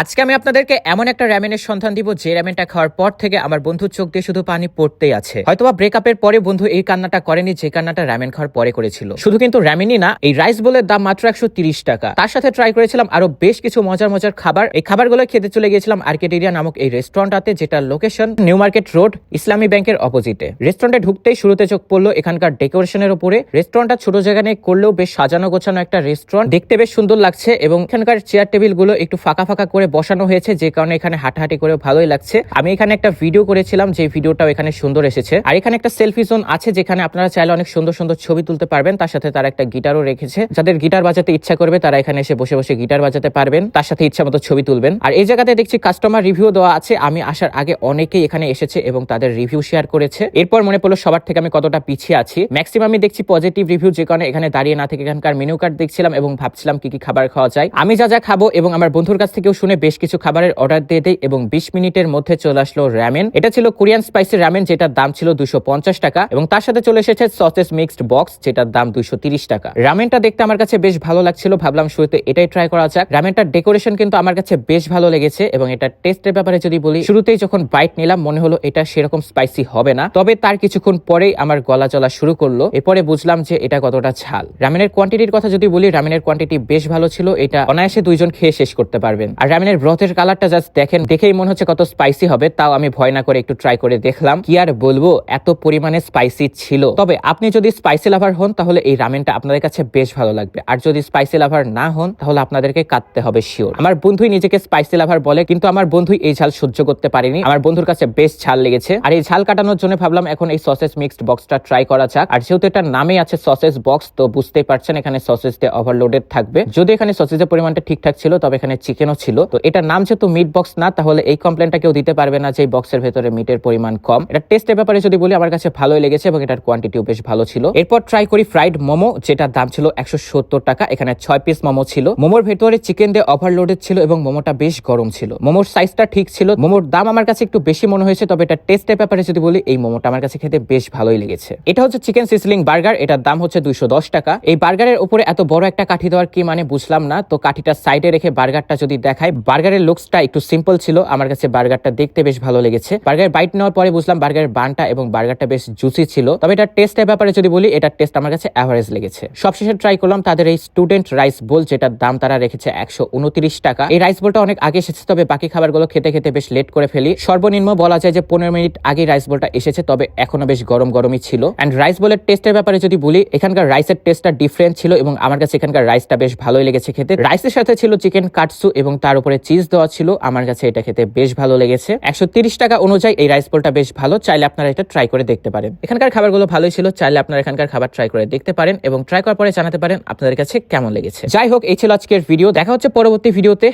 আজকে আমি আপনাদেরকে এমন একটা র্যামেনের সন্ধান দিব, যে র্যামেনটা খাওয়ার পর থেকে আমার বন্ধুর চোখ দিয়ে শুধু পানি পড়তেই আছে। হয়তোবা ব্রেকআপের পরে বন্ধু এই কান্নাটা করেনি, যে কান্নাটা র্যামেন খাওয়ার পরে করেছিল। শুধু কিন্তু র্যামেনই না, এই রাইস বোলের দাম মাত্র একশো টাকা। তার সাথে ট্রাই করেছিলাম আরও বেশ কিছু মজার মজার খাবার। এই খাবারগুলো খেতে চলে গিয়েছিলাম আর্কেটেরিয়া নামক এই রেস্টুরেন্টটাতে যেটা লোকেশন নিউ মার্কেট রোড ইসলামী ব্যাংকের অপোজিটে রেস্টুরেন্টে ঢুকতেই শুরুতে চোখ পড়ল এখানকার ডেকোরেশনের উপরে। রেস্টুরেন্টটা ছোট জায়গা নিয়ে করলেও বেশ সাজানো গোছানো একটা রেস্টুরেন্ট দেখতে বেশ সুন্দর লাগছে এবং এখানকার চেয়ার টেবিলগুলো একটু ফাঁকা ফাঁকা করে বসানো হয়েছে, যে কারণে এখানে হাঁটাহাঁটি করে ভালোই লাগছে। আমি এখানে একটা ভিডিও করেছিলাম, যে ভিডিওটাও এখানে সুন্দর এসেছে। আর এখানে একটা সেলফি জোন আছে, যেখানে আপনারা চাইলে অনেক সুন্দর সুন্দর ছবি তুলতে পারবেন। তার সাথে তারা একটা গিটারও রেখেছে। যাদের গিটার বাজাতে ইচ্ছা করবে, তারা এখানে এসে বসে বসে গিটার বাজাতে পারবেন। তার সাথে ইচ্ছা মতো ছবি তুলবেন। আর এই জায়গাতে দেখছি কাস্টমার রিভিউ দেওয়া আছে। আমি আসার আগে অনেকেই এখানে এসেছে এবং তাদের রিভিউ শেয়ার করেছে। এরপর মনে পড়ল সবার থেকে আমি কতটা পিছিয়ে আছি। ম্যাক্সিমামই দেখছি পজিটিভ রিভিউ যে কারণে এখানে দাঁড়িয়ে না থেকে এখানকার মেনু কার্ড দেখছিলাম এবং ভাবছিলাম কি কি খাবার খাওয়া যায়। আমি যা যা খাব এবং আমার বন্ধুর কাছ থেকেও শুনে বেশ কিছু খাবারের অর্ডার দিয়ে দেই এবং বিশ মিনিটের মধ্যে চলে আসলো র্যামেন এটা ছিল কোরিয়ান স্পাইসি র্যামেন যেটার দাম ছিল দুশো টাকা এবং তার সাথে চলে এসেছে সসেস মিক্সড বক্স, যেটার দাম দুশো টাকা। রামেনটা দেখতে আমার কাছে বেশ ভালো লাগছিল, ভাবলাম শুরুতে এটাই ট্রাই করা যাক। রামেনটার ডেকোরেশন কিন্তু আমার কাছে বেশ ভালো লেগেছে এবং এটা টেস্টের ব্যাপারে যদি বলি, শুরুতেই যখন বাইট নিলাম, মনে হলো এটা সেরকম স্পাইসি হবে না। তবে তার কিছুক্ষণ পরেই আমার গলা চলা শুরু করল। এরপরে বুঝলাম যে এটা কতটা ঝাল। রামেনের কোয়ান্টিটির কথা যদি বলি, রামেনের কোয়ান্টিটি বেশ ভালো ছিল, এটা অনায়াসে দুইজন খেয়ে শেষ করতে পারবেন। আর রামেনের ব্রথের কালারটা জাস্ট দেখেন, দেখেই মনে হচ্ছে কত স্পাইসি হবে, তাও আমি ভয় না করে একটু ট্রাই করে দেখলাম। কি আর বলব, এত পরিমাণে স্পাইসি ছিল। তবে আপনি যদি স্পাইসি লাভার হন, তাহলে এই রামেনটা আপনাদের কাছে বেশ ভালো লাগবে। আর যদি স্পাইসি লাভার না হন, তাহলে আপনাদেরকে কাটতে হবে শিওর আমার বন্ধুই নিজেকে স্পাইসি লাভার বলে, কিন্তু আমার বন্ধুই এই ঝাল সহ্য করতে পারেনি। আমার বন্ধুর কাছে বেশ ঝাল লেগেছে। আর এই ঝাল কাটানোর জন্য ভাবলাম এখন এই সসেস মিক্সড বক্সটা ট্রাই করা যাক। আর যেহেতু এটার নামে আছে সসেস বক্স তো বুঝতেই পারছেন এখানে সসেস দিয়ে ওভারলোডেড থাকবে। যদি এখানে সসেসের পরিমাণটা ঠিকঠাক ছিল, তবে এখানে চিকেনও ছিল। তো এটার নাম যেহেতু মিট বক্স না, তাহলে এই কমপ্লেনটা কেউ দিতে পারবে না যে এই বক্সের ভেতরে মিটের পরিমাণ কম। এটা টেস্টের ব্যাপারে যদি বলি, আমার কাছে ভালোই লেগেছে এবং এটার কোয়ান্টিটিও বেশ ভালো ছিল। এরপর ট্রাই করি ফ্রাইড মোমো, যেটার দাম ছিল একশো সত্তর টাকা। এখানে ছয় পিস মোমো ছিল। মোমোর ভেতরে চিকেন দিয়ে ওভারলোডেড ছিল এবং মোমোটা বেশ গরম ছিল। মোমোর সাইজটা ঠিক ছিল। মোমোর দাম আমার কাছে একটু বেশি মনে হয়েছে, তবে এটা টেস্টের ব্যাপারে যদি বলি, এই মোমোটা আমার কাছে খেতে বেশ ভালোই লেগেছে। এটা হচ্ছে চিকেন সিসলিং বার্গার এটার দাম হচ্ছে দুইশো দশ টাকা। এই বার্গারের উপরে এত বড় একটা কাঠি দেওয়ার কি মানে বুঝলাম না। তো কাঠিটা সাইডে রেখে বার্গারটা যদি দেখায় বার্গারের লুকসটা একটু সিম্পল ছিল। আমার কাছে বার্গারটা দেখতে বেশ ভালো লেগেছে। বার্গার বাইট নেওয়ার পরে বুঝলাম বার্গারের বানটা এবং বার্গারটা বেশ জুসি ছিল। তবে এটা টেস্টের ব্যাপারে যদি বলি এটার টেস্ট আমার কাছে অ্যাভারেজ লেগেছে। সবশেষে ট্রাই করলাম তাদের এই স্টুডেন্ট রাইস বোল যেটার দাম তারা রেখেছে একশো উনত্রিশ টাকা। এই রাইস বোলটা অনেক আগে এসেছে, তবে বাকি খাবারগুলো খেতে খেতে বেশ লেট করে ফেলি। সর্বনিম্ন বলা যায় যে পনেরো মিনিট আগে রাইস বোলটা এসেছে, তবে এখনও বেশ গরম গরমই ছিল। অ্যান্ড রাইস বোলের টেস্টের ব্যাপারে যদি বলি, এখানকার রাইসের টেস্টটা ডিফারেন্ট ছিল এবং আমার কাছে এখানকার রাইসটা বেশ ভালোই লেগেছে খেতে। রাইসের সাথে ছিল চিকেন কাটসু এবং তার উপরে চিজ দেওয়া ছিল, আমার কাছে এটা খেতে বেশ ভালো লেগেছে। একশো টাকা অনুযায়ী এই রাইস বোলটা বেশ ভালো, চাইলে আপনারা এটা ট্রাই করে দেখতে পারেন। এখানকার খাবারগুলো ভালোই ছিল, চাইলে আপনারা এখানকার খাবার ট্রাই করে দেখতে পারেন এবং ট্রাই করার পরে জানাতে পারেন আপনাদের কাছে কেমন লেগেছে। যাই হোক, এই ছিল আজকের ভিডিও দেখা হচ্ছে পরবর্তী ভিডিওতে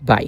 বাই